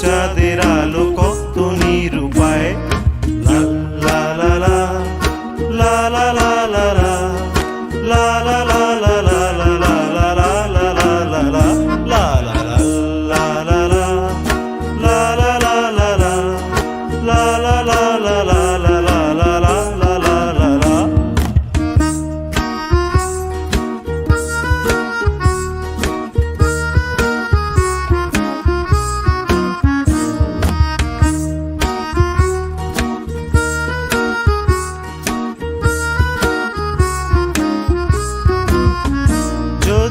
নিও চাঁদের আলো কত নিরূপায় লা লা লা লা লা লা লা লা লা লা লা লা লা লা লা লা লা লা লা লা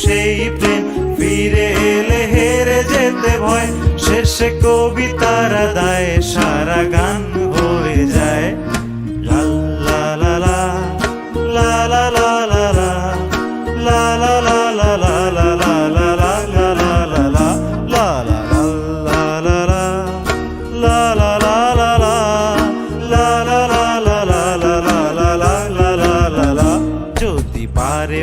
সেই প্রেম ফিরে এলে হেরে যেতে ভয় শেষে কবিতারা দায় সারা গান হয়ে যায় যদি বারে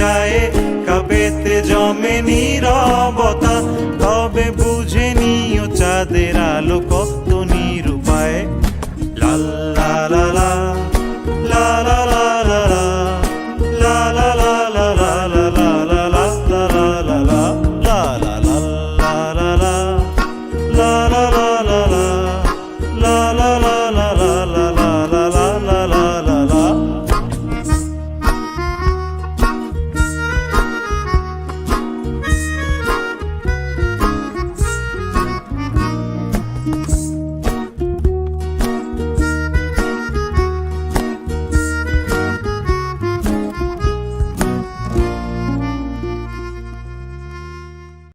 চায় কাপেতে জমে নীরব